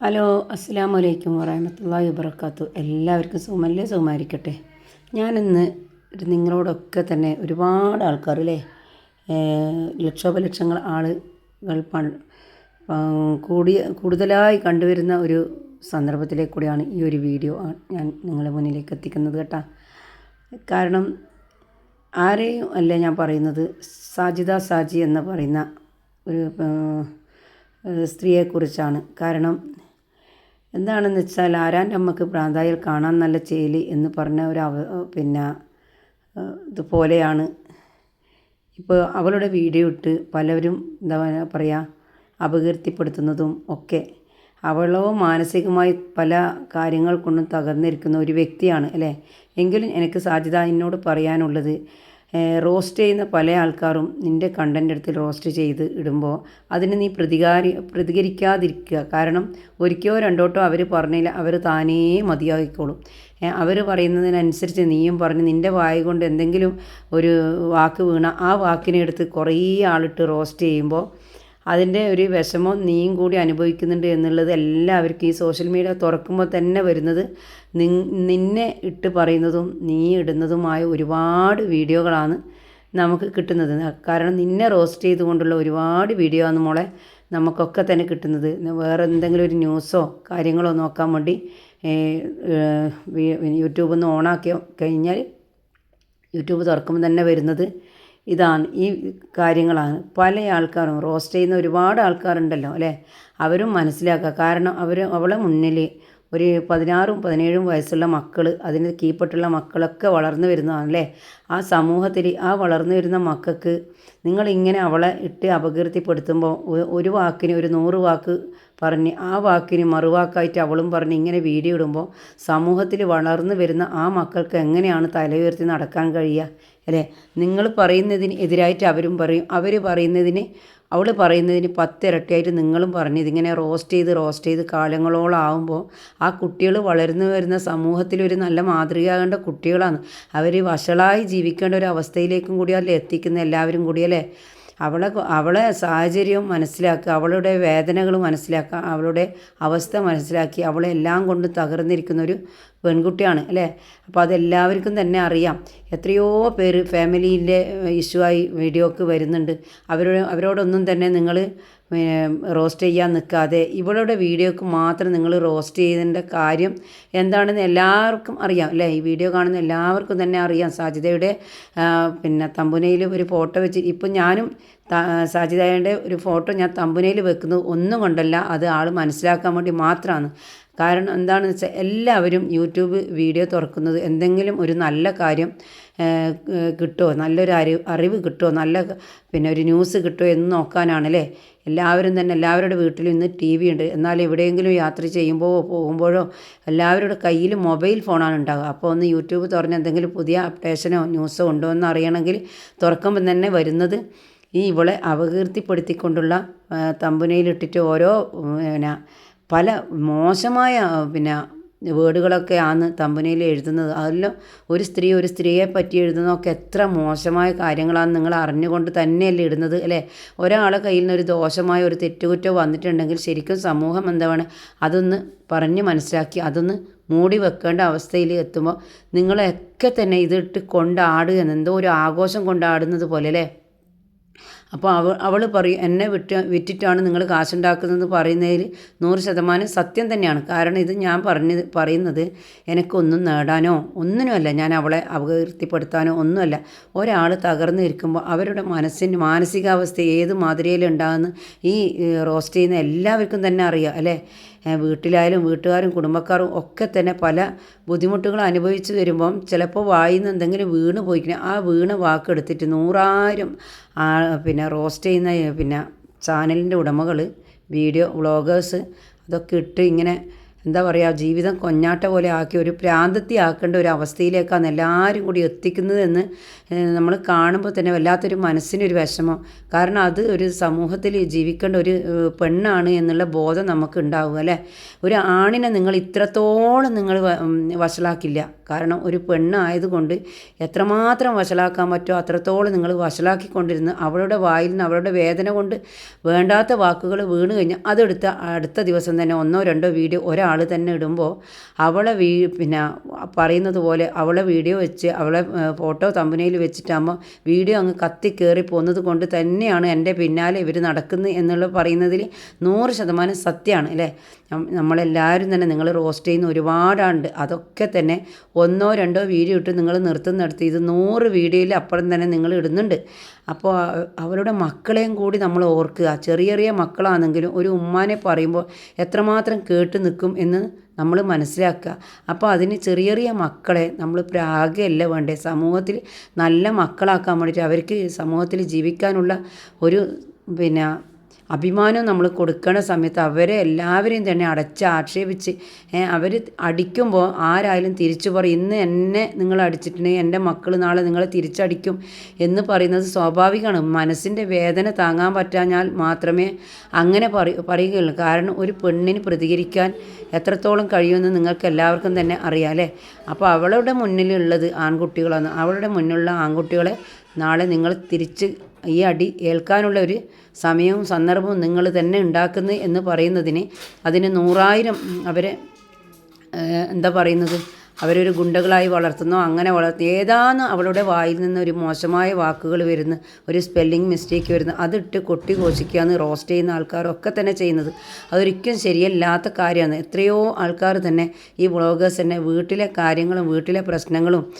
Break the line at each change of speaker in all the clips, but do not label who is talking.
Hello അസ്സാം വലൈക്കും വറഹമത്തല്ലാഹി വബർക്കാത്തു എല്ലാവർക്കും സുഖമല്ലേ? സുഖമായിരിക്കട്ടെ. ഞാനിന്ന് നിങ്ങളോടൊക്കെ തന്നെ ഒരുപാട് ആൾക്കാർ അല്ലേ ലക്ഷോപലക്ഷങ്ങൾ ആളുകൾ കൂടിയ കൂടുതലായി കണ്ടുവരുന്ന ഒരു സന്ദർഭത്തിലേക്ക് കൂടിയാണ് ഈ ഒരു വീഡിയോ ഞാൻ നിങ്ങളുടെ മുന്നിലേക്ക് എത്തിക്കുന്നത് കേട്ടാ. കാരണം ആരെയും അല്ല ഞാൻ പറയുന്നത് സാജിദ സാജി എന്ന് പറയുന്ന ഒരു സ്ത്രീയെക്കുറിച്ചാണ്. കാരണം എന്താണെന്ന് വെച്ചാൽ ആരാന്റെ അമ്മയ്ക്ക് പ്രാന്തായാൽ കാണാൻ നല്ല ചേലി എന്ന് പറഞ്ഞ ഒരു പിന്നെ ഇതുപോലെയാണ്. ഇപ്പോൾ അവളുടെ വീഡിയോ ഇട്ട് പലരും എന്താ പറയുക അപകീർത്തിപ്പെടുത്തുന്നതും ഒക്കെ. അവളോ മാനസികമായി പല കാര്യങ്ങൾ കൊണ്ടും തകർന്നിരിക്കുന്ന ഒരു വ്യക്തിയാണ് അല്ലേ? എങ്കിലും എനിക്ക് സാധ്യത എന്നോട് പറയാനുള്ളത് റോസ്റ്റ് ചെയ്യുന്ന പല ആൾക്കാരും നിന്റെ കണ്ടന്റ് എടുത്ത് റോസ്റ്റ് ചെയ്ത് ഇടുമ്പോൾ അതിന് നീ പ്രതികാരി പ്രതികരിക്കാതിരിക്കുക. കാരണം ഒരിക്കോ രണ്ടോട്ടോ അവർ പറഞ്ഞില്ല അവർ താനേ മതിയാക്കിക്കോളും അവർ പറയുന്നതിനനുസരിച്ച് നീയും പറഞ്ഞ് നിന്റെ വായ കൊണ്ട് എന്തെങ്കിലും ഒരു വാക്ക് വീണ ആ വാക്കിനെ എടുത്ത് കുറേ ആളിട്ട് റോസ്റ്റ് ചെയ്യുമ്പോൾ അതിന്റെ ഒരു വിഷമം നീയും കൂടി അനുഭവിക്കുന്നുണ്ട് എന്നുള്ളത് എല്ലാവർക്കും ഈ സോഷ്യൽ മീഡിയ തുറക്കുമ്പോൾ തന്നെ വരുന്നത് നിന്നെ ഇട്ട് പറയുന്നതും നീ ഇടുന്നതുമായ ഒരുപാട് വീഡിയോകളാണ് നമുക്ക് കിട്ടുന്നത്. കാരണം നിന്നെ റോസ്റ്റ് ചെയ്തുകൊണ്ടുള്ള ഒരുപാട് വീഡിയോ ആണ് മോളെ നമുക്കൊക്കെ തന്നെ കിട്ടുന്നത്. വേറെ എന്തെങ്കിലും ഒരു ന്യൂസോ കാര്യങ്ങളോ നോക്കാൻ വേണ്ടി യൂട്യൂബ് ഒന്ന് ഓണാക്കി കഴിഞ്ഞാൽ യൂട്യൂബ് തുറക്കുമ്പോൾ തന്നെ വരുന്നത് ഇതാണ് ഈ കാര്യങ്ങളാണ്. പല ആൾക്കാരും റോസ്റ്റ് ചെയ്യുന്ന ഒരുപാട് ആൾക്കാരുണ്ടല്ലോ അല്ലേ? അവരും മനസ്സിലാക്കുക. കാരണം അവർ അവളെ മുന്നിൽ ഒരു പതിനാറും പതിനേഴും വയസ്സുള്ള മക്കൾ അതിന് കീഴ്പ്പെട്ടുള്ള മക്കളൊക്കെ വളർന്നു വരുന്നതാണ് അല്ലേ ആ സമൂഹത്തിൽ ആ വളർന്നു വരുന്ന മക്കൾക്ക് നിങ്ങളിങ്ങനെ അവളെ ഇട്ട് അപകീർത്തിപ്പെടുത്തുമ്പോൾ ഒരു വാക്കിന് ഒരു നൂറ് വാക്ക് പറഞ്ഞ് ആ വാക്കിന് മറുവാക്കായിട്ട് അവളും പറഞ്ഞ് ഇങ്ങനെ വീഡിയോ ഇടുമ്പോൾ സമൂഹത്തിൽ വളർന്നു വരുന്ന ആ മക്കൾക്ക് എങ്ങനെയാണ് തല ഉയർത്തി നടക്കാൻ കഴിയുക? അല്ലേ? നിങ്ങൾ പറയുന്നതിന് എതിരായിട്ട് അവരും പറയും. അവർ പറയുന്നതിന് അവൾ പറയുന്നതിന് പത്തിരട്ടിയായിട്ട് നിങ്ങളും പറഞ്ഞു ഇതിങ്ങനെ റോസ്റ്റ് ചെയ്ത് റോസ്റ്റ് ചെയ്ത് കാലങ്ങളോളം ആകുമ്പോൾ ആ കുട്ടികൾ വളർന്നു വരുന്ന സമൂഹത്തിൽ ഒരു നല്ല മാതൃകയാകേണ്ട കുട്ടികളാണ്. അവർ വഷളായി ജീവിക്കേണ്ട ഒരു അവസ്ഥയിലേക്കും കൂടി അല്ലേ എത്തിക്കുന്ന എല്ലാവരും കൂടിയല്ലേ അവളെ അവളെ സാഹചര്യവും മനസ്സിലാക്കുക അവളുടെ വേദനകൾ മനസ്സിലാക്കുക അവളുടെ അവസ്ഥ മനസ്സിലാക്കി അവളെ എല്ലാം കൊണ്ട് തകർന്നിരിക്കുന്ന ഒരു പെൺകുട്ടിയാണ് അല്ലേ? അപ്പോൾ അതെല്ലാവർക്കും തന്നെ അറിയാം. എത്രയോ പേര് ഫാമിലിയിലെ ഇഷ്യൂ ആയി വീഡിയോക്ക് വരുന്നുണ്ട്. അവരോട് അവരോടൊന്നും തന്നെ നിങ്ങൾ റോസ്റ്റ് ചെയ്യാൻ നിൽക്കാതെ ഇവളുടെ വീഡിയോക്ക് മാത്രം നിങ്ങൾ റോസ്റ്റ് ചെയ്തതിന്റെ കാര്യം എന്താണെന്ന് എല്ലാവർക്കും അറിയാം അല്ലേ? ഈ വീഡിയോ കാണുന്ന എല്ലാവർക്കും തന്നെ അറിയാം. സാജിതയുടെ പിന്നെ തമ്പുനയിൽ ഒരു ഫോട്ടോ വെച്ച് ഇപ്പം ഞാനും സാജിതയുടെ ഒരു ഫോട്ടോ ഞാൻ തമ്പുനയിൽ വെക്കുന്നത് ഒന്നും കൊണ്ടല്ല അത് ആൾ മനസ്സിലാക്കാൻ വേണ്ടി മാത്രമാണ്. കാരണം എന്താണെന്ന് വെച്ചാൽ എല്ലാവരും യൂട്യൂബ് വീഡിയോ തുറക്കുന്നത് എന്തെങ്കിലും ഒരു നല്ല കാര്യം കിട്ടുമോ നല്ലൊരു അറിവ് അറിവ് കിട്ടുമോ നല്ല പിന്നെ ഒരു ന്യൂസ് കിട്ടുമോ എന്ന് നോക്കാനാണല്ലേ? എല്ലാവരും തന്നെ എല്ലാവരുടെ വീട്ടിലും ഇന്ന് ടി വി ഉണ്ട്. എന്നാൽ എവിടെയെങ്കിലും യാത്ര ചെയ്യുമ്പോൾ പോകുമ്പോഴോ എല്ലാവരുടെ കയ്യിൽ മൊബൈൽ ഫോണാണ് ഉണ്ടാകുക അപ്പോൾ ഒന്ന് യൂട്യൂബ് തുറന്ന് എന്തെങ്കിലും പുതിയ അപ്ഡേഷനോ ന്യൂസോ ഉണ്ടോ എന്ന് അറിയണമെങ്കിൽ തുറക്കുമ്പോൾ തന്നെ വരുന്നത് ഈ ഇവളെ അപകീർത്തിപ്പെടുത്തിക്കൊണ്ടുള്ള തമ്പുനയിലിട്ടിട്ട് ഓരോ പിന്നെ പല മോശമായ പിന്നെ വേർഡുകളൊക്കെ ആണ് തമ്പനയിൽ എഴുതുന്നത്. അതെല്ലാം ഒരു സ്ത്രീ ഒരു സ്ത്രീയെ പറ്റി എഴുതുന്നതൊക്കെ എത്ര മോശമായ കാര്യങ്ങളാണ് നിങ്ങൾ അറിഞ്ഞുകൊണ്ട് തന്നെയല്ലേ ഇടുന്നത് അല്ലേ? ഒരാളെ കയ്യിൽ നിന്ന് ഒരു ദോഷമായ ഒരു തെറ്റുകുറ്റോ വന്നിട്ടുണ്ടെങ്കിൽ ശരിക്കും സമൂഹം എന്താണ് അതൊന്ന് പറഞ്ഞ് മനസ്സിലാക്കി അതൊന്ന് മൂടി വെക്കേണ്ട അവസ്ഥയിൽ എത്തുമ്പോൾ നിങ്ങളൊക്കെ തന്നെ ഇതിട്ട് കൊണ്ടാടുക എന്തോ ഒരു ആഘോഷം കൊണ്ടാടുന്നത് പോലെ അല്ലേ? അപ്പോൾ അവൾ അവൾ പറയും എന്നെ വിറ്റ വിറ്റിട്ടാണ് നിങ്ങൾ കാശുണ്ടാക്കുന്നതെന്ന് പറയുന്നതിൽ നൂറ് ശതമാനം സത്യം തന്നെയാണ്. കാരണം ഇത് ഞാൻ പറഞ്ഞത് പറയുന്നത് എനിക്കൊന്നും നേടാനോ ഒന്നിനുമല്ല ഞാൻ അവളെ അപകീർത്തിപ്പെടുത്താനോ ഒന്നുമല്ല. ഒരാൾ തകർന്നിരിക്കുമ്പോൾ അവരുടെ മനസ്സിന്റെ മാനസികാവസ്ഥ ഏത് മാതിരിയിലുണ്ടാകുന്ന ഈ റോസ്റ്റ് ചെയ്യുന്ന എല്ലാവർക്കും തന്നെ അറിയാം അല്ലേ? വീട്ടിലായാലും വീട്ടുകാരും കുടുംബക്കാരും ഒക്കെ തന്നെ പല ബുദ്ധിമുട്ടുകൾ അനുഭവിച്ചു വരുമ്പം ചിലപ്പോൾ വായിൽ നിന്ന് എന്തെങ്കിലും വീണ് പോയിക്കണം ആ വീണ് വാക്കെടുത്തിട്ട് നൂറായിരം പിന്നെ റോസ്റ്റ് ചെയ്യുന്ന പിന്നെ ചാനലിന്റെ ഉടമകൾ വീഡിയോ വ്ളോഗേഴ്സ് അതൊക്കെ ഇട്ട് ഇങ്ങനെ എന്താ പറയുക ജീവിതം കൊഞ്ഞാട്ട പോലെ ആക്കി ഒരു പ്രാന്തത്തി ആക്കേണ്ട ഒരു അവസ്ഥയിലേക്കാണ് എല്ലാവരും കൂടി എത്തിക്കുന്നതെന്ന് നമ്മൾ കാണുമ്പോൾ തന്നെ വല്ലാത്തൊരു മനസ്സിനൊരു വിഷമം. കാരണം അത് ഒരു സമൂഹത്തിൽ ജീവിക്കേണ്ട ഒരു പെണ്ണാണ് എന്നുള്ള ബോധം നമുക്ക് ഉണ്ടാവുക അല്ലേ? ഒരു ആണിനെ നിങ്ങൾ ഇത്രത്തോളം നിങ്ങൾ വഷളാക്കില്ല. കാരണം ഒരു പെണ്ണായതുകൊണ്ട് എത്രമാത്രം വഷളാക്കാൻ പറ്റുമോ അത്രത്തോളം നിങ്ങൾ വഷളാക്കിക്കൊണ്ടിരുന്ന് അവളുടെ വായിൽ നിന്ന് അവളുടെ വേദന കൊണ്ട് വേണ്ടാത്ത വാക്കുകൾ വീണ് കഴിഞ്ഞാൽ അതെടുത്ത് അടുത്ത ദിവസം തന്നെ ഒന്നോ രണ്ടോ വീഡിയോ ഒരാൾ തന്നെ ഇടുമ്പോൾ അവളെ വീ പിന്നെ പറയുന്നത് പോലെ അവളെ വീഡിയോ വെച്ച് അവളെ ഫോട്ടോ തമ്പനയിൽ വെച്ചിട്ടാകുമ്പോൾ വീഡിയോ അങ്ങ് കത്തി കയറി പോകുന്നത് കൊണ്ട് തന്നെയാണ് എന്റെ പിന്നാലെ ഇവർ നടക്കുന്നത് എന്നുള്ള പറയുന്നതിൽ നൂറ് ശതമാനം സത്യമാണ് അല്ലേ? നമ്മളെല്ലാവരും തന്നെ നിങ്ങൾ റോസ്റ്റ് ചെയ്യുന്ന ഒരുപാടുണ്ട് അതൊക്കെ തന്നെ ഒന്നോ രണ്ടോ വീഡിയോ ഇട്ട് നിങ്ങൾ നിർത്തുന്നിടത്ത് ഇത് നൂറ് വീഡിയോയിൽ അപ്പുറം തന്നെ നിങ്ങൾ ഇടുന്നുണ്ട്. അപ്പോൾ അവരുടെ മക്കളെയും കൂടി നമ്മൾ ഓർക്കുക. ചെറിയ ചെറിയ മക്കളാണെങ്കിലും ഒരു ഉമ്മാനെ പറയുമ്പോൾ എത്രമാത്രം കേട്ട് നിൽക്കും എന്ന് നമ്മൾ മനസ്സിലാക്കുക. അപ്പോൾ അതിന് ചെറിയ ചെറിയ മക്കളെ നമ്മൾ പ്രാഗയല്ല വേണ്ടേ. സമൂഹത്തിൽ നല്ല മക്കളാക്കാൻ വേണ്ടിയിട്ട് അവർക്ക് സമൂഹത്തിൽ ജീവിക്കാനുള്ള ഒരു പിന്നെ അഭിമാനം നമ്മൾ കൊടുക്കുന്ന സമയത്ത് അവരെ എല്ലാവരെയും തന്നെ അടച്ച് ആക്ഷേപിച്ച് അവർ അടിക്കുമ്പോൾ ആരായാലും തിരിച്ചു പറയും ഇന്ന് എന്നെ നിങ്ങൾ അടിച്ചിട്ടുണ്ടെങ്കിൽ എന്റെ മക്കൾ നാളെ നിങ്ങളെ തിരിച്ചടിക്കും എന്ന് പറയുന്നത് സ്വാഭാവികമാണ്. മനസ്സിന്റെ വേദന താങ്ങാൻ പറ്റാഞ്ഞാൽ മാത്രമേ അങ്ങനെ പറ പറയുകയുള്ളൂ. കാരണം ഒരു പെണ്ണിന് പ്രതികരിക്കാൻ എത്രത്തോളം കഴിയുമെന്ന് നിങ്ങൾക്ക് എല്ലാവർക്കും തന്നെ അറിയാം അല്ലേ? അപ്പോൾ അവളുടെ മുന്നിലുള്ളത് ആൺകുട്ടികളാണ്. അവളുടെ മുന്നിലുള്ള ആൺകുട്ടികളെ നാളെ നിങ്ങൾ തിരിച്ച് ഈ അടി ഏൽക്കാനുള്ള ഒരു സമയവും സന്ദർഭവും നിങ്ങൾ തന്നെ ഉണ്ടാക്കുന്നു എന്ന് പറയുന്നതിന് അതിന് നൂറായിരം അവരെ എന്താ പറയുന്നത്? അവരൊരു ഗുണ്ടകളായി വളർത്തുന്നു. അങ്ങനെ വളർത്തി ഏതാണ് അവളുടെ വായിൽ നിന്ന് ഒരു മോശമായ വാക്കുകൾ വരുന്നു. ഒരു സ്പെല്ലിംഗ് മിസ്റ്റേക്ക് വരുന്നു. അതിട്ട് കൊട്ടി കോശിക്കുകയെന്ന് റോസ്റ്റ് ചെയ്യുന്ന ആൾക്കാരൊക്കെ തന്നെ ചെയ്യുന്നത്. അതൊരിക്കലും ശരിയല്ലാത്ത കാര്യമാണ്. എത്രയോ ആൾക്കാർ തന്നെ ഈ ബ്ലോഗേഴ്സ് തന്നെ വീട്ടിലെ കാര്യങ്ങളും വീട്ടിലെ പ്രശ്നങ്ങളും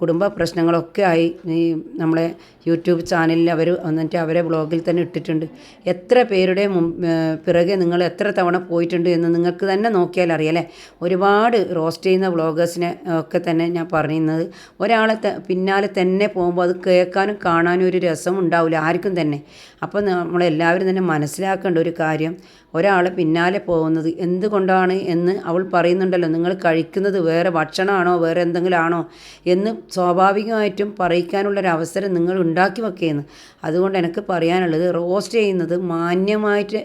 കുടുംബ പ്രശ്നങ്ങളൊക്കെ ആയി നമ്മളെ യൂട്യൂബ് ചാനലിൽ അവർ വന്നിട്ട് അവരെ ബ്ലോഗിൽ തന്നെ ഇട്ടിട്ടുണ്ട്. എത്ര പേരുടെ പിറകെ നിങ്ങൾ എത്ര തവണ പോയിട്ടുണ്ട് എന്ന് നിങ്ങൾക്ക് തന്നെ നോക്കിയാൽ അറിയാലേ ഒരുപാട് റോസ്റ്റ് ചെയ്യുന്ന വ്ളോഗേഴ്സിനെ ഒക്കെ തന്നെ ഞാൻ പറയുന്നത് ഒരാളെ പിന്നാലെ തന്നെ പോകുമ്പോൾ അത് കേൾക്കാനും കാണാനും ഒരു രസം ഉണ്ടാവില്ല ആർക്കും തന്നെ. അപ്പോൾ നമ്മളെല്ലാവരും തന്നെ മനസ്സിലാക്കേണ്ട ഒരു കാര്യം ഒരാളെ പിന്നാലെ പോകുന്നത് എന്തുകൊണ്ടാണ് എന്ന് അവൾ പറയുന്നുണ്ടല്ലോ. നിങ്ങൾ കഴിക്കുന്നത് വേറെ ഭക്ഷണമാണോ വേറെ എന്തെങ്കിലും ആണോ എന്ന് സ്വാഭാവികമായിട്ടും പറയിക്കാനുള്ളൊരു അവസരം നിങ്ങൾ ഉണ്ടാക്കി വെക്കുകയെന്ന് അതുകൊണ്ട് എനിക്ക് പറയാനുള്ളത് റോസ്റ്റ് ചെയ്യുന്നത് മാന്യമായിട്ട്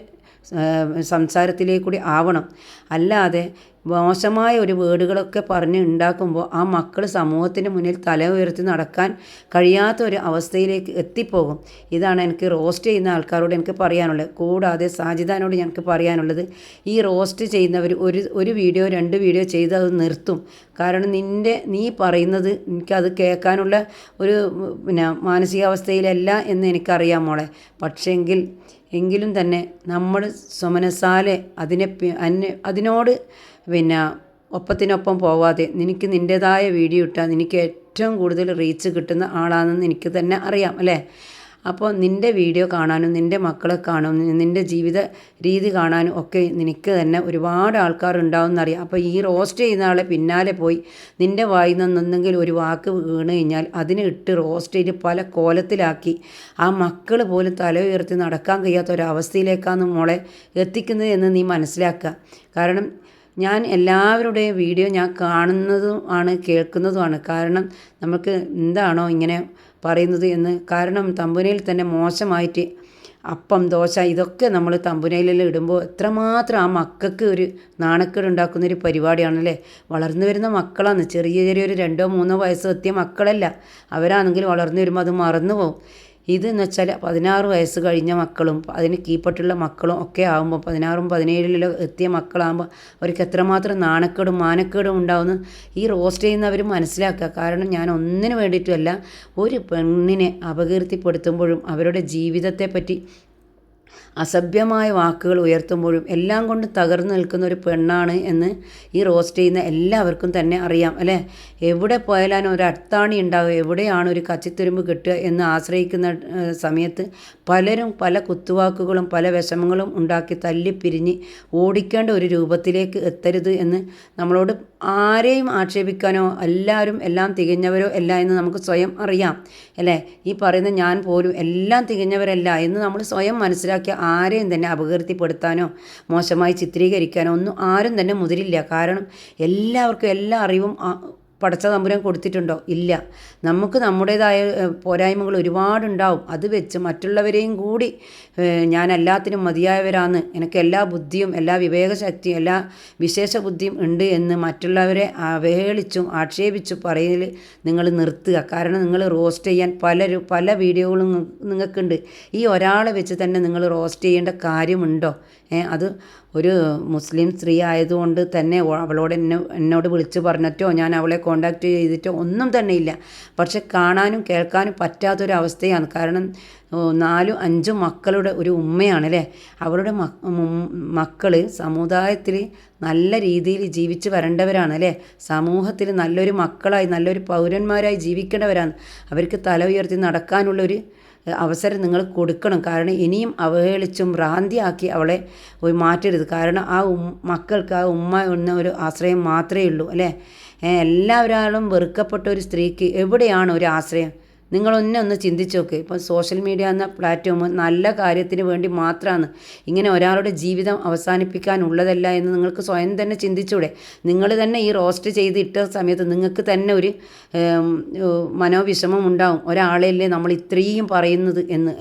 സംസാരത്തിലേക്കൂടി സംസാരത്തിലേക്ക് കൂടി ആവണം. അല്ലാതെ മോശമായ ഒരു വേർഡുകളൊക്കെ പറഞ്ഞ് ഉണ്ടാക്കുമ്പോൾ ആ മക്കൾ സമൂഹത്തിന് മുന്നിൽ തല ഉയർത്തി നടക്കാൻ കഴിയാത്ത ഒരു അവസ്ഥയിലേക്ക് എത്തിപ്പോകും. ഇതാണ് എനിക്ക് റോസ്റ്റ് ചെയ്യുന്ന ആൾക്കാരോട് എനിക്ക് പറയാനുള്ളത്. കൂടാതെ സാജിദാനോട് ഞങ്ങൾക്ക് പറയാനുള്ളത് ഈ റോസ്റ്റ് ചെയ്യുന്നവർ ഒരു ഒരു വീഡിയോ രണ്ട് വീഡിയോ ചെയ്ത് അത് നിർത്തും. കാരണം നിന്റെ നീ പറയുന്നത് എനിക്കത് കേൾക്കാനുള്ള ഒരു പിന്നെ മാനസികാവസ്ഥയിലല്ല എന്ന് എനിക്കറിയാം മോളെ. പക്ഷേങ്കിൽ എങ്കിലും തന്നെ നമ്മൾ സ്വമനസാലെ അതിനെ അതിനോട് പിന്നെ ഒപ്പത്തിനൊപ്പം പോവാതെ നിനക്ക് നിന്റേതായ വീഡിയോ ഇട്ടാൽ നിനക്ക് ഏറ്റവും കൂടുതൽ റീച്ച് കിട്ടുന്ന ആളാണെന്ന് എനിക്ക് തന്നെ അറിയാം അല്ലേ? അപ്പോൾ നിന്റെ വീഡിയോ കാണാനും നിന്റെ മക്കളെ കാണാനും നിന്റെ ജീവിത രീതി കാണാനും ഒക്കെ നിനക്ക് തന്നെ ഒരുപാട് ആൾക്കാർ ഉണ്ടാവും എന്നറിയാം അപ്പോൾ ഈ റോസ്റ്റ് ചെയ്യുന്ന ആളെ പിന്നാലെ പോയി നിന്റെ വായിൽ നിന്നെന്തെങ്കിലും ഒരു വാക്ക് വീണ് കഴിഞ്ഞാൽ അതിനെ ഇട്ട് റോസ്റ്റ് ചെയ്ത് പല കോലത്തിലാക്കി ആ മക്കൾ പോലും തല ഉയർത്തി നടക്കാൻ കഴിയാത്ത ഒരവസ്ഥയിലേക്കാണ് മോളെ എത്തിക്കുന്നത് എന്ന് നീ മനസ്സിലാക്കുക. കാരണം ഞാൻ എല്ലാവരുടെയും വീഡിയോ ഞാൻ കാണുന്നതും ആണ് കേൾക്കുന്നതുമാണ്. കാരണം നമുക്ക് എന്താണോ ഇങ്ങനെ പറയുന്നത് എന്ന്. കാരണം തമ്പുനയിൽ തന്നെ മോശമായിട്ട് അപ്പം ദോശ ഇതൊക്കെ നമ്മൾ തമ്പുനയിലെല്ലാം ഇടുമ്പോൾ എത്രമാത്രം ആ മക്കൾക്ക് ഒരു നാണക്കേട് ഉണ്ടാക്കുന്ന ഒരു പരിപാടിയാണല്ലേ? വളർന്നു വരുന്ന മക്കളാണ്. ചെറിയ ചെറിയൊരു രണ്ടോ മൂന്നോ വയസ്സ് എത്തിയ മക്കളല്ല. അവരാണെങ്കിൽ വളർന്നു വരുമ്പോൾ അത് മറന്നു പോകും ഇതെന്ന് വെച്ചാൽ പതിനാറ് വയസ്സ് കഴിഞ്ഞ മക്കളും അതിന് കീപ്പട്ടുള്ള മക്കളും ഒക്കെ ആകുമ്പോൾ പതിനാറും പതിനേഴിലോ എത്തിയ മക്കളാകുമ്പോൾ അവർക്ക് എത്രമാത്രം നാണക്കേടും മാനക്കേടും ഉണ്ടാവുമെന്ന് ഈ റോസ്റ്റ് ചെയ്യുന്നവർ മനസ്സിലാക്കുക. കാരണം ഞാൻ ഒന്നിനു വേണ്ടിയിട്ടുമല്ല ഒരു പെണ്ണിനെ അപകീർത്തിപ്പെടുത്തുമ്പോഴും അവരുടെ ജീവിതത്തെ പറ്റി അസഭ്യമായ വാക്കുകൾ ഉയർത്തുമ്പോഴും എല്ലാം കൊണ്ട് തകർന്നു നിൽക്കുന്ന ഒരു പെണ്ണാണ് എന്ന് ഈ റോസ്റ്റ് ചെയ്യുന്ന എല്ലാവർക്കും തന്നെ അറിയാം അല്ലേ? എവിടെ പോയാലും ഒരു അത്താണി ഉണ്ടാവുക? എവിടെയാണ് ഒരു കച്ചിത്തുരുമ്പ് കിട്ടുക എന്ന് ആശ്രയിക്കുന്ന സമയത്ത് പലരും പല കുത്തുവാക്കുകളും പല വിഷമങ്ങളും ഉണ്ടാക്കി തല്ലിപ്പിരിഞ്ഞ് ഓടിക്കേണ്ട ഒരു രൂപത്തിലേക്ക് എത്തരുത് എന്ന് നമ്മളോട് ആരെയും ആക്ഷേപിക്കാനോ എല്ലാവരും എല്ലാം തികഞ്ഞവരോ അല്ല എന്ന് നമുക്ക് സ്വയം അറിയാം അല്ലേ? ഈ പറയുന്ന ഞാൻ പോലും എല്ലാം തികഞ്ഞവരല്ല എന്ന് നമ്മൾ സ്വയം മനസ്സിലാക്കിയ ആരെയും തന്നെ അപകീർത്തിപ്പെടുത്താനോ മോശമായി ചിത്രീകരിക്കാനോ ഒന്നും ആരും തന്നെ മുതിരില്ല. കാരണം എല്ലാവർക്കും എല്ലാ അറിവും പടച്ച തമ്പുരാൻ കൊടുത്തിട്ടുണ്ടോ? ഇല്ല. നമുക്ക് നമ്മുടേതായ പോരായ്മകൾ ഒരുപാടുണ്ടാവും. അത് വെച്ച് മറ്റുള്ളവരെയും കൂടി ഞാൻ എല്ലാത്തിനും മതിയായവരാന്ന് എനിക്ക് എല്ലാ ബുദ്ധിയും എല്ലാ വിവേകശക്തിയും എല്ലാ വിശേഷ ബുദ്ധിയും ഉണ്ട് എന്ന് മറ്റുള്ളവരെ അവഹേളിച്ചും ആക്ഷേപിച്ചും പറയൽ നിങ്ങൾ നിർത്തുക. കാരണം നിങ്ങൾ റോസ്റ്റ് ചെയ്യാൻ പല പല വീഡിയോകളും നിങ്ങ- നിങ്ങൾക്കുണ്ട്. ഈ ഒരാളെ വെച്ച് തന്നെ നിങ്ങൾ റോസ്റ്റ് ചെയ്യേണ്ട കാര്യമുണ്ടോ? അത് ഒരു മുസ്ലിം സ്ത്രീ ആയതുകൊണ്ട് തന്നെ അവളോട് എന്നെ എന്നോട് വിളിച്ചു പറഞ്ഞിട്ടോ? ഞാൻ അവളെ കോണ്ടാക്ട് ചെയ്തിട്ട് ഒന്നും തന്നെ ഇല്ല. പക്ഷെ കാണാനും കേൾക്കാനും പറ്റാത്തൊരവസ്ഥയാണ്. കാരണം നാലും അഞ്ചും മക്കളുടെ ഒരു ഉമ്മയാണ് അല്ലേ അവരുടെ മക്കൾ സമുദായത്തിൽ നല്ല രീതിയിൽ ജീവിച്ച് വരേണ്ടവരാണ് അല്ലേ സമൂഹത്തിൽ നല്ലൊരു മക്കളായി നല്ലൊരു പൗരന്മാരായി ജീവിക്കേണ്ടവരാണ്. അവർക്ക് തല ഉയർത്തി നടക്കാനുള്ളൊരു അവസരം നിങ്ങൾ കൊടുക്കണം. കാരണം ഇനിയും അവഹേളിച്ചും ഭ്രാന്തിയാക്കി അവളെ മാറ്റരുത്. കാരണം ആ മക്കൾക്ക് ആ ഉമ്മ എന്ന ഒരു ആശ്രയം മാത്രമേ ഉള്ളൂ അല്ലേ? ഏഹ് എല്ലാവരാളും വെറുക്കപ്പെട്ട ഒരു സ്ത്രീക്ക് എവിടെയാണ് ഒരു ആശ്രയം? നിങ്ങളൊന്നെ ഒന്ന് ചിന്തിച്ച് നോക്ക്. ഇപ്പോൾ സോഷ്യൽ മീഡിയ എന്ന പ്ലാറ്റ്ഫോം നല്ല കാര്യത്തിന് വേണ്ടി മാത്രമാണ് ഇങ്ങനെ ഒരാളുടെ ജീവിതം അവസാനിപ്പിക്കാനുള്ളതല്ല എന്ന് നിങ്ങൾക്ക് സ്വയം തന്നെ ചിന്തിച്ചൂടെ? നിങ്ങൾ തന്നെ ഈ റോസ്റ്റ് ചെയ്ത് ഇട്ട സമയത്ത് നിങ്ങൾക്ക് തന്നെ ഒരു മനോവിഷമം ഉണ്ടാവും. ഒരാളെയല്ലേ നമ്മൾ ഇത്രയും പറയുന്നത് എന്ന്.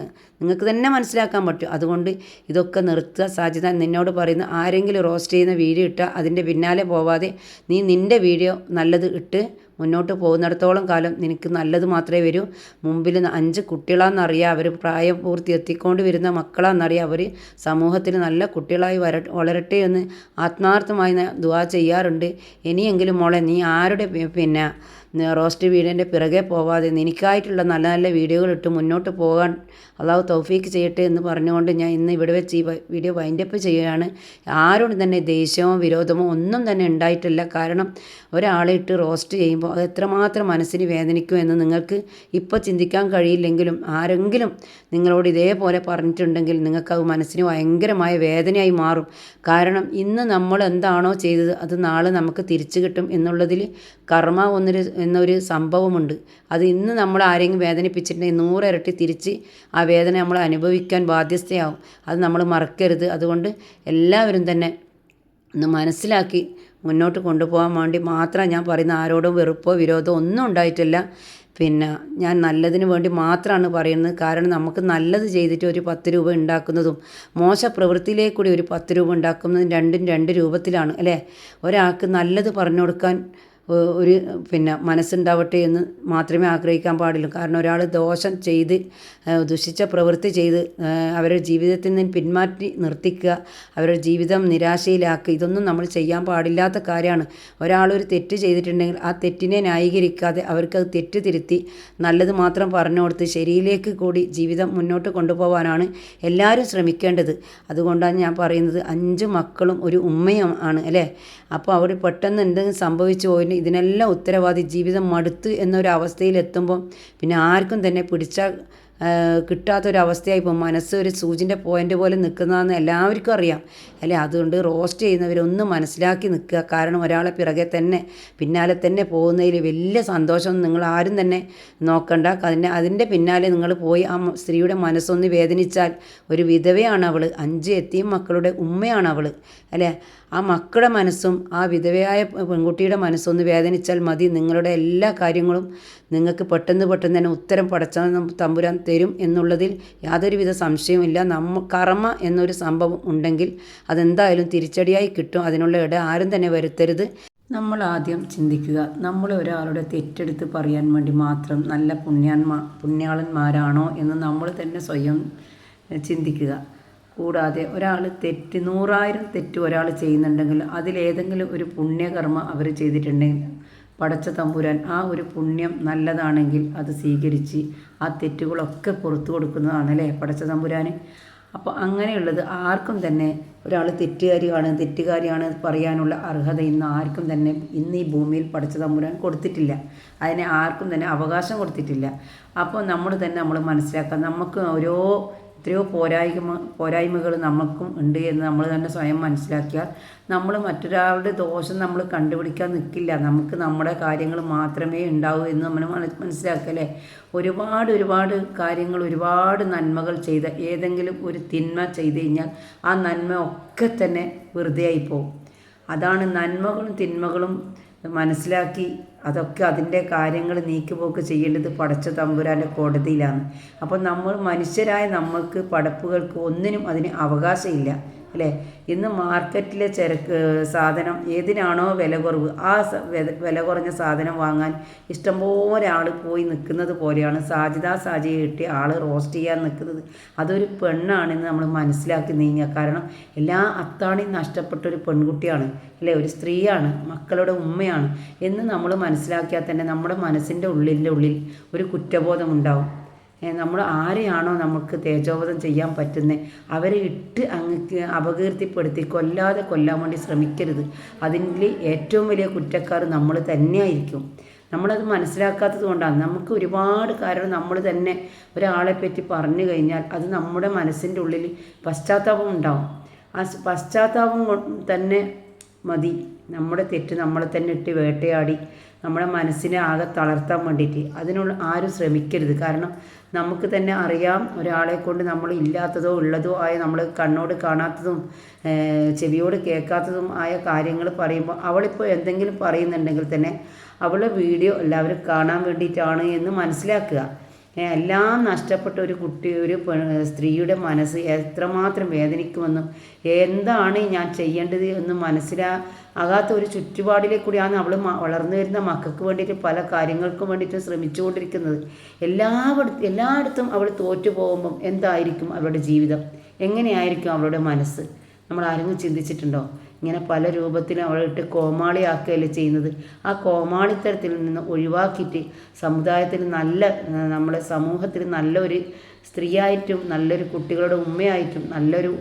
നിങ്ങൾക്ക് തന്നെ മനസ്സിലാക്കാൻ പറ്റും. അതുകൊണ്ട് ഇതൊക്കെ നിർത്തുക. സാധ്യത നിന്നോട് പറയുന്ന ആരെങ്കിലും റോസ്റ്റ് ചെയ്യുന്ന വീഡിയോ ഇട്ടാൽ അതിന്റെ പിന്നാലെ പോവാതെ നീ നിന്റെ വീഡിയോ നല്ലത് ഇട്ട് മുന്നോട്ട് പോകുന്നിടത്തോളം കാലം നിനക്ക് നല്ലത് മാത്രമേ വരൂ. മുമ്പിൽ അഞ്ച് കുട്ടികളാണെന്നറിയാം. അവർ പ്രായപൂർത്തി എത്തിക്കൊണ്ട് വരുന്ന മക്കളാണെന്നറിയാം. അവർ സമൂഹത്തിൽ നല്ല കുട്ടികളായി വര വളരട്ടെ എന്ന് ആത്മാർത്ഥമായി ദുവാ ചെയ്യാറുണ്ട്. ഇനിയെങ്കിലും മോളെ നീ ആരുടെ പിന്നെ റോസ്റ്റ് വീഡിയോന്റെ പിറകെ പോവാതെ നിനക്കായിട്ടുള്ള നല്ല നല്ല വീഡിയോകൾ ഇട്ട് മുന്നോട്ട് പോകാൻ അള്ളാഹു തൗഫീക്ക് ചെയ്യട്ടെ എന്ന് പറഞ്ഞുകൊണ്ട് ഞാൻ ഇന്ന് ഇവിടെ വെച്ച് ഈ വീഡിയോ വൈൻഡപ്പ് ചെയ്യുകയാണ്. ആരോടും തന്നെ ദേഷ്യമോ വിരോധമോ ഒന്നും തന്നെ ഉണ്ടായിട്ടില്ല. കാരണം ഒരാളെ ഇട്ട് റോസ്റ്റ് ചെയ്യുമ്പോൾ അത് എത്രമാത്രം മനസ്സിന് വേദനിക്കും എന്ന് നിങ്ങൾക്ക് ഇപ്പോൾ ചിന്തിക്കാൻ കഴിയില്ലെങ്കിലും ആരെങ്കിലും നിങ്ങളോട് ഇതേപോലെ പറഞ്ഞിട്ടുണ്ടെങ്കിൽ നിങ്ങൾക്ക് അത് മനസ്സിന് ഭയങ്കരമായ വേദനയായി മാറും. കാരണം ഇന്ന് നമ്മൾ എന്താണോ ചെയ്തത് അത് നാളെ നമുക്ക് തിരിച്ചു കിട്ടും എന്നുള്ളതിൽ കർമ്മ എന്നൊരു എന്നൊരു സംഭവമുണ്ട്. അത് ഇന്ന് നമ്മൾ ആരെങ്കിലും വേദനിപ്പിച്ചിട്ടുണ്ടെങ്കിൽ നൂറിരട്ടി തിരിച്ച് ആ വേദന നമ്മൾ അനുഭവിക്കാൻ ബാധ്യസ്ഥയാവും. അത് നമ്മൾ മറക്കരുത്. അതുകൊണ്ട് എല്ലാവരും തന്നെ ഒന്ന് മനസ്സിലാക്കി മുന്നോട്ട് കൊണ്ടുപോകാൻ വേണ്ടി മാത്രം ഞാൻ പറയുന്ന ആരോടും വെറുപ്പോ വിരോധമോ ഒന്നും ഉണ്ടായിട്ടില്ല. പിന്നെ ഞാൻ നല്ലതിന് വേണ്ടി മാത്രമാണ് പറയുന്നത്. കാരണം നമുക്ക് നല്ലത് ചെയ്തിട്ട് ഒരു പത്ത് രൂപ ഉണ്ടാക്കുന്നതും മോശ പ്രവൃത്തിയിലേക്ക് കൂടി ഒരു പത്ത് രൂപ ഉണ്ടാക്കുന്നതും രണ്ടും രണ്ട് രൂപത്തിലാണ് അല്ലേ? ഒരാൾക്ക് നല്ലത് പറഞ്ഞു കൊടുക്കാൻ ഒരു പിന്നെ മനസ്സുണ്ടാവട്ടെ എന്ന് മാത്രമേ ആഗ്രഹിക്കാൻ പാടുള്ളൂ കാരണം ഒരാൾ ദോഷം ചെയ്ത് ദുഷിച്ച പ്രവൃത്തി ചെയ്ത് അവരുടെ ജീവിതത്തിൽ നിന്ന് പിന്മാറ്റി നിർത്തിക്കുക അവരുടെ ജീവിതം നിരാശയിലാക്കുക ഇതൊന്നും നമ്മൾ ചെയ്യാൻ പാടില്ലാത്ത കാര്യമാണ്. ഒരാളൊരു തെറ്റ് ചെയ്തിട്ടുണ്ടെങ്കിൽ ആ തെറ്റിനെ ന്യായീകരിക്കാതെ അവർക്കത് തെറ്റ് തിരുത്തി നല്ലത് മാത്രം പറഞ്ഞു കൊടുത്ത് ശരിയിലേക്ക് കൂടി ജീവിതം മുന്നോട്ട് കൊണ്ടുപോകാനാണ് എല്ലാവരും ശ്രമിക്കേണ്ടത്. അതുകൊണ്ടാണ് ഞാൻ പറയുന്നത് അഞ്ച് മക്കളും ഒരു ഉമ്മയും ആണ് അല്ലേ? അപ്പോൾ അവർ പെട്ടെന്ന് എന്തെങ്കിലും സംഭവിച്ചു പോയിട്ട് ഇതിനെല്ലാം ഉത്തരവാദി ജീവിതം മടുത്ത് എന്നൊരു അവസ്ഥയിലെത്തുമ്പോൾ പിന്നെ ആർക്കും തന്നെ പിടിച്ചാൽ കിട്ടാത്തൊരവസ്ഥയായി ഇപ്പോൾ മനസ്സ് ഒരു സൂചിന്റെ പോയിന്റ് പോലെ നിൽക്കുന്നതെന്ന് എല്ലാവർക്കും അറിയാം. അല്ലേ? അതുകൊണ്ട് റോസ്റ്റ് ചെയ്യുന്നവരൊന്ന് മനസ്സിലാക്കി നിൽക്കുക. കാരണം ഒരാളെ പിറകെ തന്നെ പിന്നാലെ തന്നെ പോകുന്നതിൽ വലിയ സന്തോഷം നിങ്ങൾ ആരും തന്നെ നോക്കണ്ട. അതിന്റെ അതിന്റെ പിന്നാലെ നിങ്ങൾ പോയി ആ സ്ത്രീയുടെ മനസ്സൊന്ന് വേദനിച്ചാൽ ഒരു വിധവയാണ് അവൾ അഞ്ച് എത്തിയും മക്കളുടെ ഉമ്മയാണ് അവൾ അല്ലേ? ആ മക്കളുടെ മനസ്സും ആ വിധവയായ പെൺകുട്ടിയുടെ മനസ്സൊന്ന് വേദനിച്ചാൽ മതി. നിങ്ങളുടെ എല്ലാ കാര്യങ്ങളും നിങ്ങൾക്ക് പെട്ടെന്ന് പെട്ടെന്ന് തന്നെ ഉത്തരം പടച്ചാൽ തമ്പുരാൻ തരും എന്നുള്ളതിൽ യാതൊരുവിധ സംശയവുമില്ല. നമ്മ കർമ്മ എന്നൊരു സംഭവം ഉണ്ടെങ്കിൽ അതെന്തായാലും തിരിച്ചടിയായി കിട്ടും. അതിനുള്ള ഇട ആരും തന്നെ വരുത്തരുത്. നമ്മൾ ആദ്യം ചിന്തിക്കുക. നമ്മൾ ഒരാളുടെ തെറ്റെടുത്ത് പറയാൻ വേണ്ടി മാത്രം നല്ല പുണ്യാന്മാ പുണ്യാളന്മാരാണോ എന്ന് നമ്മൾ തന്നെ സ്വയം ചിന്തിക്കുക. കൂടാതെ ഒരാൾ തെറ്റ് നൂറായിരം തെറ്റ് ഒരാൾ ചെയ്യുന്നുണ്ടെങ്കിൽ അതിലേതെങ്കിലും ഒരു പുണ്യകർമ്മ അവർ ചെയ്തിട്ടുണ്ടെങ്കിൽ പടച്ച തമ്പുരാൻ ആ ഒരു പുണ്യം നല്ലതാണെങ്കിൽ അത് സ്വീകരിച്ച് ആ തെറ്റുകളൊക്കെ പുറത്തു കൊടുക്കുന്നതാണ് അല്ലേ പടച്ച തമ്പുരാന്? അപ്പോൾ അങ്ങനെയുള്ളത് ആർക്കും തന്നെ ഒരാൾ തെറ്റുകാരിയാണ് തെറ്റുകാരിയാണ് പറയാനുള്ള അർഹത ഇന്ന് ആർക്കും തന്നെ ഇന്ന് ഈ ഭൂമിയിൽ പടച്ച തമ്പുരാൻ കൊടുത്തിട്ടില്ല. അതിനെ ആർക്കും തന്നെ അവകാശം കൊടുത്തിട്ടില്ല. അപ്പോൾ നമ്മൾ തന്നെ നമ്മൾ മനസ്സിലാക്കുക നമുക്ക് ഓരോ എത്രയോ പോരായ്മ പോരായ്മകൾ നമുക്കും ഉണ്ട് എന്ന് നമ്മൾ തന്നെ സ്വയം മനസ്സിലാക്കിയാൽ നമ്മൾ മറ്റൊരാളുടെ ദോഷം നമ്മൾ കണ്ടുപിടിക്കാൻ നിൽക്കില്ല. നമുക്ക് നമ്മുടെ കാര്യങ്ങൾ മാത്രമേ ഉണ്ടാവൂ എന്ന് നമ്മൾ മനസ്സിലാക്കല്ലേ ഒരുപാട് ഒരുപാട് കാര്യങ്ങൾ ഒരുപാട് നന്മകൾ ചെയ്ത ഏതെങ്കിലും ഒരു തിന്മ ചെയ്ത് കഴിഞ്ഞാൽ ആ നന്മ ഒക്കെ തന്നെ വെറുതെയായി പോകും. അതാണ് നന്മകളും തിന്മകളും മനസ്സിലാക്കി അതൊക്കെ അതിന്റെ കാര്യങ്ങൾ നീക്കുപോക്ക് ചെയ്യേണ്ടത് പടച്ച തമ്പുരാന്റെ കോടതിയിലാണ്. അപ്പോൾ നമ്മൾ മനുഷ്യരായ നമ്മൾക്ക് പടപ്പുകൾക്ക് ഒന്നിനും അതിന് അവകാശമില്ല. അല്ലേ? ഇന്ന് മാർക്കറ്റിലെ ചരക്ക് സാധനം ഏതിനാണോ വില കുറവ് ആ വില കുറഞ്ഞ സാധനം വാങ്ങാൻ ഇഷ്ടംപോലെ ആൾ പോയി നിൽക്കുന്നത് പോലെയാണ്. സാധ്യത സാജിയെ കിട്ടി ആൾ റോസ്റ്റ് ചെയ്യാൻ നിൽക്കുന്നത്. അതൊരു പെണ്ണാണെന്ന് നമ്മൾ മനസ്സിലാക്കി നീങ്ങുക. കാരണം എല്ലാ അത്താണിയും നഷ്ടപ്പെട്ട ഒരു പെൺകുട്ടിയാണ് അല്ലേ? ഒരു സ്ത്രീയാണ് മക്കളുടെ ഉമ്മയാണ് എന്ന് നമ്മൾ മനസ്സിലാക്കിയാൽ തന്നെ നമ്മുടെ മനസ്സിന്റെ ഉള്ളിന്റെ ഉള്ളിൽ ഒരു കുറ്റബോധം ഉണ്ടാവും. നമ്മൾ ആരെയാണോ നമുക്ക് തേജോവധം ചെയ്യാൻ പറ്റുന്നത് അവരെ ഇട്ട് അങ്ങ് അപകീർത്തിപ്പെടുത്തി കൊല്ലാതെ കൊല്ലാൻ വേണ്ടി ശ്രമിക്കരുത്. അതിൽ ഏറ്റവും വലിയ കുറ്റക്കാർ നമ്മൾ തന്നെയായിരിക്കും. നമ്മളത് മനസ്സിലാക്കാത്തത് കൊണ്ടാണ്. നമുക്ക് ഒരുപാട് കാരണം നമ്മൾ തന്നെ ഒരാളെ പറ്റി പറഞ്ഞു കഴിഞ്ഞാൽ അത് നമ്മുടെ മനസ്സിന്റെ ഉള്ളിൽ പശ്ചാത്താപം ഉണ്ടാവും. ആ പശ്ചാത്താപം തന്നെ മതി. നമ്മുടെ തെറ്റ് നമ്മളെ തന്നെ ഇട്ട് വേട്ടയാടി. നമ്മുടെ മനസ്സിനെ ആകെ തളർത്താൻ വേണ്ടിയിട്ട്. അതിനുള്ള ആരും ശ്രമിക്കരുത്. കാരണം നമുക്ക് തന്നെ അറിയാം ഒരാളെ കൊണ്ട് നമ്മൾ ഇല്ലാത്തതോ ഉള്ളതോ ആയ നമ്മൾ കണ്ണോട് കാണാത്തതും ചെവിയോട് കേൾക്കാത്തതും ആയ കാര്യങ്ങൾ പറയുമ്പോൾ അവളിപ്പോൾ എന്തെങ്കിലും പറയുന്നുണ്ടെങ്കിൽ തന്നെ അവളുടെ വീഡിയോ എല്ലാവരും കാണാൻ വേണ്ടിയിട്ടാണ് എന്ന് മനസ്സിലാക്കുക. എല്ലാം നഷ്ടപ്പെട്ട ഒരു കുട്ടി ഒരു സ്ത്രീയുടെ മനസ്സ് എത്രമാത്രം വേദനിക്കുമെന്നും എന്താണ് ഞാൻ ചെയ്യേണ്ടത് എന്ന് മനസ്സിലാകാത്ത ഒരു ചുറ്റുപാടിലെ കൂടിയാണ് അവൾ വളർന്നു വരുന്ന മക്കൾക്ക് വേണ്ടിയിട്ട് പല കാര്യങ്ങൾക്കും വേണ്ടിയിട്ട് ശ്രമിച്ചുകൊണ്ടിരിക്കുന്നത്. എല്ലായിടത്തും എല്ലായിടത്തും അവൾ തോറ്റു പോകുമ്പം എന്തായിരിക്കും അവളുടെ ജീവിതം? എങ്ങനെയായിരിക്കും അവളുടെ മനസ്സ്? നമ്മൾ ആരെങ്കിലും ചിന്തിച്ചിട്ടുണ്ടോ? ഇങ്ങനെ പല രൂപത്തിലും അവളിട്ട് കോമാളിയാക്കുകയല്ലേ ചെയ്യുന്നത്. ആ കോമാളിത്തരത്തിൽ നിന്ന് ഒഴിവാക്കിയിട്ട് സമുദായത്തിൽ നല്ല നമ്മുടെ സമൂഹത്തിൽ നല്ലൊരു സ്ത്രീയായിട്ടും നല്ലൊരു കുട്ടികളുടെ ഉമ്മയായിട്ടും നല്ലൊരു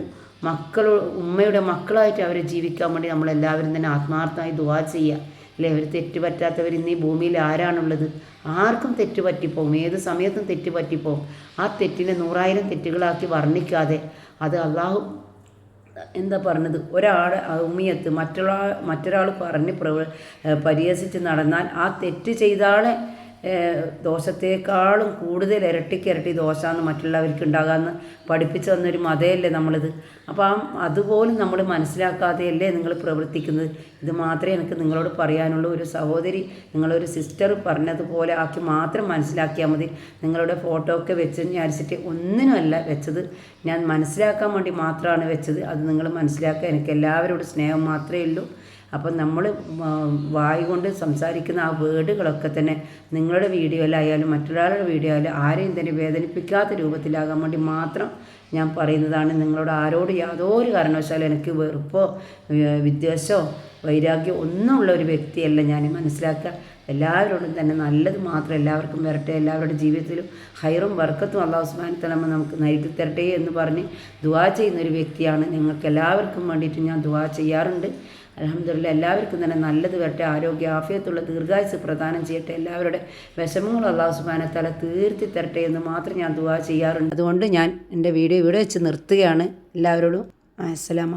മക്കളോ ഉമ്മയുടെ മക്കളായിട്ട് അവരെ ജീവിക്കാൻ വേണ്ടി നമ്മളെല്ലാവരും തന്നെ ആത്മാർത്ഥമായി ദുവാ ചെയ്യുക. അല്ലേ? അവർ തെറ്റ് ഇന്ന് ഈ ഭൂമിയിൽ ആരാണുള്ളത്? ആർക്കും തെറ്റ് പറ്റിപ്പോവും. ഏത് സമയത്തും തെറ്റ് പറ്റിപ്പോവും. ആ തെറ്റിനെ നൂറായിരം തെറ്റുകളാക്കി വർണിക്കാതെ അത് അള്ളാഹു എന്താ പറഞ്ഞത്? ഒരാൾ ഉമ്മിയത്ത് മറ്റൊരാൾ മറ്റൊരാൾ പറഞ്ഞ് പ്രവ പരിഹസിച്ച് നടന്നാൽ ആ തെറ്റ് ചെയ്താളെ ദോഷത്തേക്കാളും കൂടുതൽ ഇരട്ടിക്ക് ഇരട്ടി ദോഷമാണ് മറ്റുള്ളവർക്ക് ഉണ്ടാകാമെന്ന് പഠിപ്പിച്ചു തന്നൊരു മതയല്ലേ നമ്മളിത്. അപ്പോൾ ആ അതുപോലും നമ്മൾ മനസ്സിലാക്കാതെയല്ലേ നിങ്ങൾ പ്രവർത്തിക്കുന്നത്. ഇത് മാത്രമേ എനിക്ക് നിങ്ങളോട് പറയാനുള്ളൂ. ഒരു സഹോദരി നിങ്ങളൊരു സിസ്റ്റർ പറഞ്ഞതുപോലെ ആക്കി മാത്രം മനസ്സിലാക്കിയാൽ മതി. നിങ്ങളുടെ ഫോട്ടോ ഒക്കെ വെച്ച് വിചാരിച്ചിട്ട് ഒന്നിനുമല്ല വെച്ചത്. ഞാൻ മനസ്സിലാക്കാൻ വേണ്ടി മാത്രമാണ് വെച്ചത്. അത് നിങ്ങൾ മനസ്സിലാക്കുക. എനിക്ക് എല്ലാവരോടും സ്നേഹം മാത്രമേ ഉള്ളൂ. അപ്പം നമ്മൾ വായു കൊണ്ട് സംസാരിക്കുന്ന ആ വേർഡുകളൊക്കെ തന്നെ നിങ്ങളുടെ വീഡിയോയിലായാലും മറ്റൊരാളുടെ വീഡിയോ ആയാലും ആരെയും തന്നെ വേദനിപ്പിക്കാത്ത രൂപത്തിലാകാൻ വേണ്ടി മാത്രം ഞാൻ പറയുന്നതാണ്. നിങ്ങളോട് ആരോട് യാതൊരു കാരണവശാലും എനിക്ക് വെറുപ്പോ വിദ്വേഷമോ വൈരാഗ്യം ഒന്നുമുള്ള ഒരു വ്യക്തിയല്ല ഞാൻ. മനസ്സിലാക്കുക? എല്ലാവരോടും തന്നെ നല്ലത് മാത്രം എല്ലാവർക്കും വരട്ടെ. എല്ലാവരുടെ ജീവിതത്തിലും ഹൈറും വർക്കത്തും അള്ളാഹു ഉസ്മാൻ തലമ്മ നമുക്ക് നൽകി തരട്ടെ എന്ന് പറഞ്ഞ് ദുവാ ചെയ്യുന്ന ഒരു വ്യക്തിയാണ്. നിങ്ങൾക്ക് എല്ലാവർക്കും വേണ്ടിയിട്ട് ഞാൻ ദുവാ ചെയ്യാറുണ്ട്. അലഹമ്മദില്ല എല്ലാവർക്കും തന്നെ നല്ലത് വരട്ടെ ആരോഗ്യ ആഫിയത്തുള്ള ദീർഘായുസ് പ്രദാനം ചെയ്യട്ടെ എല്ലാവരുടെ വിഷമങ്ങൾ അള്ളാഹു സുബാനത്തല തീർത്തി തരട്ടെ എന്ന് മാത്രം ഞാൻ ദുവാ ചെയ്യാറുണ്ട്. അതുകൊണ്ട് ഞാൻ എന്റെ വീഡിയോ ഇവിടെ വെച്ച് നിർത്തുകയാണ്. എല്ലാവരോടും അസ്സലാമ